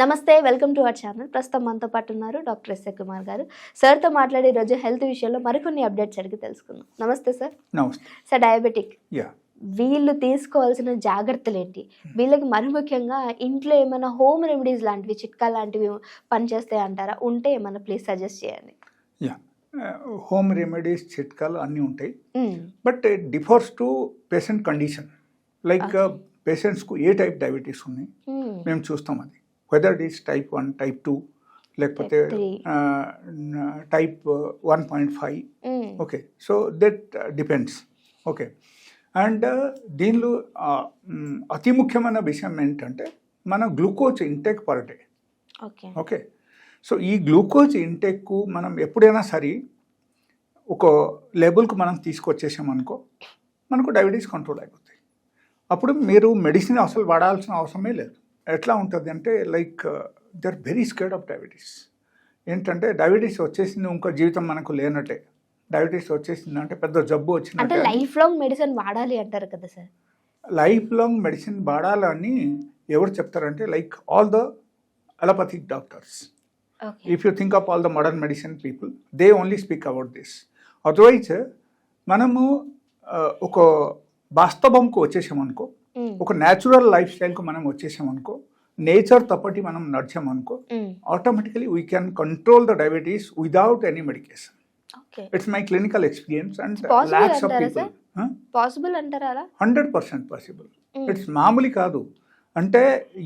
నమస్తే welcome to our channel. ప్రస్తుతం మనతో పాటు ఉన్నారు డాక్టర్ ఎస్ఏ కుమార్ గారు. సార్తో మాట్లాడే రోజు హెల్త్ విషయంలో మరికొన్ని అప్డేట్స్ అడిగి తెలుసుకుందాం. నమస్తే సార్. నమస్తే. Sir diabetic. యా. వీళ్ళు తీసుకోవాల్సిన జాగ్రత్తలు ఏంటి? వీళ్ళకి మరి ముఖ్యంగా ఇంట్లో ఏమైనా హోమ్ రెమెడీస్ లాంటివి చిట్కా లాంటివి పనిచేస్తాయి అంటారా? ఉంటే ఏమైనా ప్లీజ్ సజెస్ట్ చేయండి. యా. హోమ్ రెమెడీస్ చిట్కాలు అన్నీ ఉంటాయి. But differs to patient condition. Like పేషెంట్స్కు ఏ టైప్ డయాబెటీస్ ఉన్నాయి. మేము చూస్తాం అది. Whether it is type one type two లేకపోతే. Type one point five. Okay so that depends okay and దీనిలో అతి ముఖ్యమైన విషయం ఏంటంటే మన glucose intake per day okay okay so ఈ గ్లూకోజ్ ఇంటెక్కు మనం ఎప్పుడైనా సరే ఒక లెవెల్కు మనం తీసుకొచ్చేసామనుకో మనకు డయాబెటీస్ కంట్రోల్ అయిపోతాయి. అప్పుడు మీరు మెడిసిన్ అసలు వాడాల్సిన అవసరమే లేదు. ఎట్లా ఉంటుంది అంటే like they are very scared of diabetes ఏంటంటే డయాబెటీస్ వచ్చేసింది ఇంకో జీవితం మనకు లేనట్టే. డయాబెటీస్ వచ్చేసింది అంటే పెద్ద జబ్బు అంటే వచ్చినట్టే లైఫ్ లాంగ్ మెడిసిన్ వాడాలి అంటారు కదా సార్? లైఫ్ లాంగ్ మెడిసిన్ వాడాలని ఎవరు చెప్తారంటే like all the allopathic doctors if you think of all the modern medicine people they only speak about this. Otherwise మనము ఆ, ఒక వాస్తవంకు వచ్చేసామనుకో. ఒక న్యాచురల్ లైఫ్ స్టైల్కు మనం వచ్చేసామనుకో నేచర్ తప్పటి మనం నడిచామనుకో. Automatically we can control the diabetes without any medication it's my clinical experience and lakhs of people possible అంటారా హండ్రెడ్ పర్సెంట్ పాసిబుల్. ఇట్స్ మామూలు కాదు. అంటే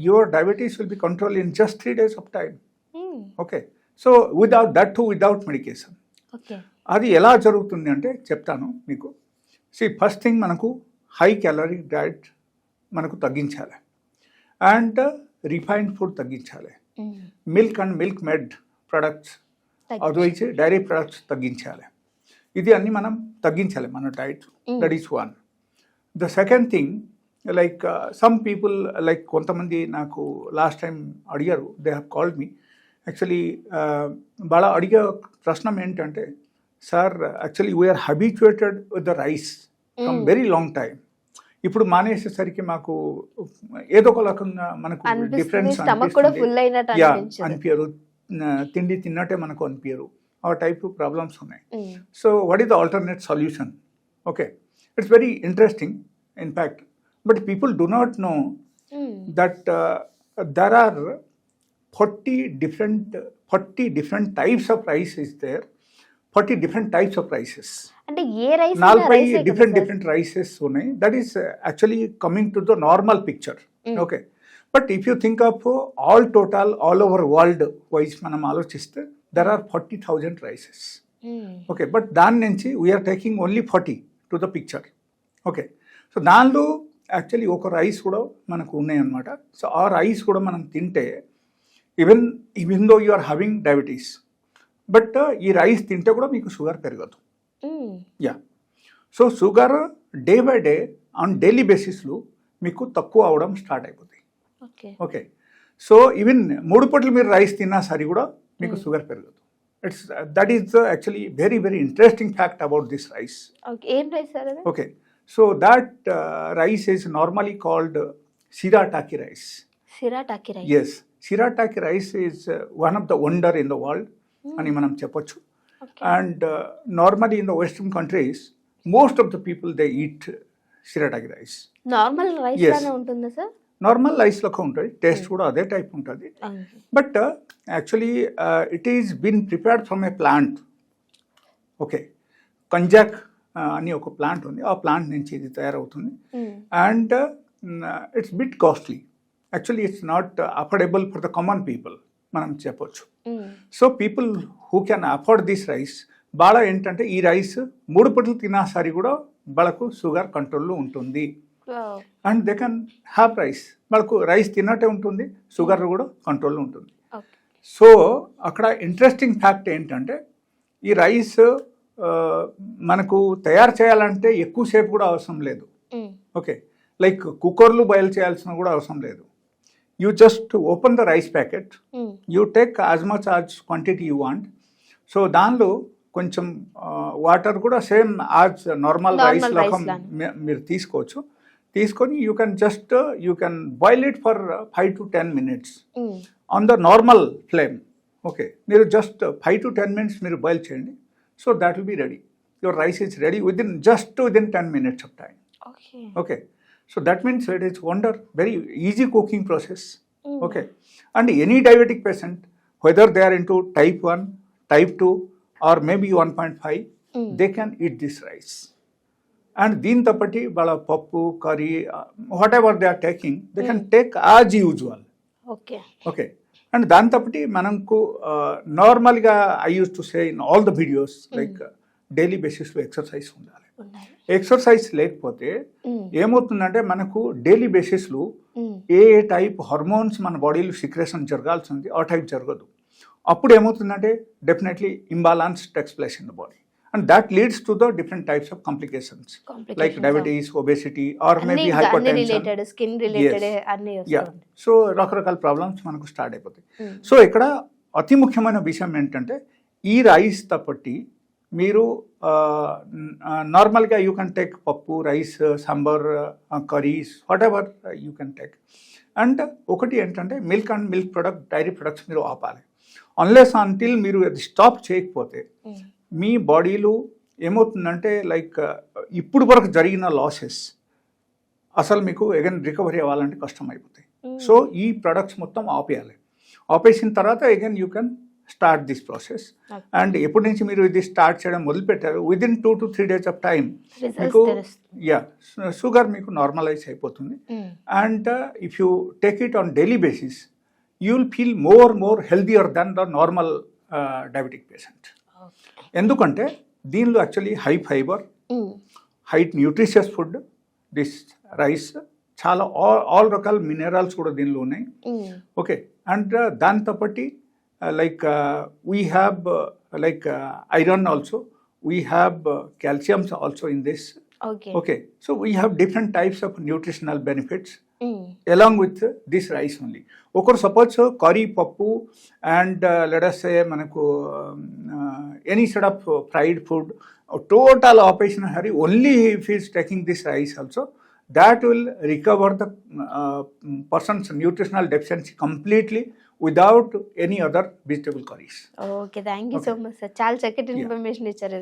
your diabetes will be control in just three days of time. Okay so without that to without medication అది ఎలా జరుగుతుంది అంటే చెప్తాను మీకు. సి ఫస్ట్ థింగ్ మనకు హై క్యాలరీ డైట్ మనకు తగ్గించాలి. అండ్ రిఫైన్డ్ ఫుడ్ తగ్గించాలి. Milk and milk made products అదైతే డైరీ ప్రొడక్ట్స్ తగ్గించాలి. ఇది అన్ని మనం తగ్గించాలి మన diet. That is one the second thing like some people like కొంతమంది నాకు లాస్ట్ టైం అడిగారు they have called me actually వాళ్ళ అడిగే ప్రశ్న ఏంటంటే sir actually we're habituated with the rice from. Very long time ఇప్పుడు మానేసేసరికి మాకు ఏదో ఒక రకంగా మనకు డిఫరెన్స్ అనిపించరు తిండి తిన్నట్టే మనకు అనిపించరు ఆ టైప్ ప్రాబ్లమ్స్ ఉన్నాయి. So what is the alternate solution okay it's very interesting in fact but people do not know. That there are forty different forty different types of rice is there forty different types of rices. అంటే ఏ rice నలభై different different rices ఉన్నాయి. That is actually coming to the normal picture. Okay but if you think of all total all over world wise మనం ఆలోచిస్తే there are forty thousand rices okay but దాని నుంచి we are taking only forty to the picture okay so దానిలో actually ఒక rice కూడా మనకు ఉన్నాయన్నమాట. So ఆ రైస్ కూడా మనం తింటే even even though you are having diabetes but ఈ రైస్ తింటే కూడా మీకు షుగర్ పెరగదు. Yeah. So sugar day by day on daily బేసిస్లో మీకు తక్కువ అవడం స్టార్ట్ అయిపోతాయి. ఓకే. సో ఈవెన్ మూడు పూటలు మీరు రైస్ తిన్నా సరే కూడా మీకు షుగర్ పెరగదు. It's that is actually very very interesting fact about this rice. Okay. ఏం రైస్ సార్ అది? Okay. So that rice is normally called shirataki rice. Shirataki rice. Yes shirataki rice is one of the wonder in the world. అని మనం చెప్పొచ్చు. And normally in the western countries most of the people they eat shirataki rice normal rice ఉంటుందా sir? Normal rice లెక్క ఉంటుంది. Taste కూడా అదే type ఉంటుంది. But actually it is been prepared from a plant okay konjac అని ఒక plant ఉంది. ఆ ప్లాంట్ నుంచి ఇది తయారవుతుంది. And it's bit costly actually it's not affordable for the common people మనం చెప్పొచ్చు. So people who can afford this rice బాగా ఏంటంటే ఈ రైస్ మూడు పూటలు తిన్నా సరే కూడా వాళ్ళకు షుగర్ కంట్రోల్లో ఉంటుంది. And they can have rice వాళ్ళకు రైస్ తిన్నట్టే ఉంటుంది షుగర్ కూడా కంట్రోల్లో ఉంటుంది. సో అక్కడ ఇంట్రెస్టింగ్ ఫ్యాక్ట్ ఏంటంటే ఈ రైస్ మనకు తయారు చేయాలంటే ఎక్కువసేపు కూడా అవసరం లేదు. ఓకే లైక్ కుక్కర్లు బాయిల్ చేయాల్సిన కూడా అవసరం లేదు. You just open the rice packet you take as much as quantity you want so దానిలో కొంచెం వాటర్ కూడా same as normal Normal rice rice రకం మీరు తీసుకోవచ్చు. తీసుకొని you can just you can boil it for five to ten minutes on the normal flame okay మీరు just five to ten minutes మీరు boil చేయండి. So that will be ready your rice is ready within just within ten minutes of time okay okay. So that means it is wonder very easy cooking process okay and any diabetic patient whether they are into type 1 type 2 or maybe 1.5 they can eat this rice and దీంతో పట్టి వాళ్ళ పప్పు curry what they are taking they can take as usual okay okay and దాంతో బట్టి మనకు నార్మల్గా I use to say in all the videos like daily బేసిస్లో exercise ఉండాలి ఉన్నాయి ఎక్సర్సైజ్ లేకపోతే. ఏమవుతుందంటే మనకు డైలీ బేసిస్లో. ఏ ఏ టైప్ హార్మోన్స్ మన బాడీలో సిక్రేషన్ జరగాల్సింది ఆ టైప్ జరగదు. అప్పుడు ఏమవుతుందంటే definitely imbalance takes place in the body and that leads to the different types of complications like diabetes obesity or maybe ఇంకా హైపర్ అన్ని రిలేటెడ్ స్కిన్ రిలేటెడ్ అన్ని యా వస్తుంది సో రకరకాల ప్రాబ్లమ్స్ మనకు స్టార్ట్ అయిపోతాయి. సో ఇక్కడ అతి ముఖ్యమైన విషయం ఏంటంటే ఈ రైస్ తప్పటి మీరు నార్మల్గా you can take pappu rice sambar curries what you can take and ఒకటి ఏంటంటే milk and milk product dairy products మీరు ఆపాలి అన్లెస్ అంటిల్ మీరు అది స్టాప్ చేయకపోతే మ్మ్. మీ బాడీలో ఏమవుతుందంటే లైక్ ఇప్పుడు వరకు జరిగిన లాసెస్ అసలు మీకు అగైన్ రికవరీ అవ్వాలంటే కష్టం అయిపోతాయి Mm. సో ఈ ప్రొడక్ట్స్ మొత్తం ఆపేయాలి ఆపేసిన తర్వాత again you can start this process. And ఎప్పటి నుంచి మీరు ఇది స్టార్ట్ చేయడం మొదలుపెట్టారు within two to three days of time మీకు. యా షుగర్ మీకు నార్మలైజ్ అయిపోతుంది. And if you take it on daily basis you will feel more more healthier than the normal diabetic patient ఎందుకంటే దీనిలో actually high fibre. High nutritious food this rice చాలా all all రకాల minerals కూడా దీనిలో ఉన్నాయి. Okay and దాంతో Uh, like uh, we have uh, like iron also, we have calciums also in this. Okay. Okay. So we have different types of nutritional benefits mm. along with this rice only. Of suppose curry, pappu, and let us say manaku, um, any sort of fried food, total operation hurry only if he is taking this rice also that will recover the uh, mm, person's nutritional deficiency completely without any other vegetable curries okay thank you so much sir చాలా చక్కటి information ఇచ్చారు.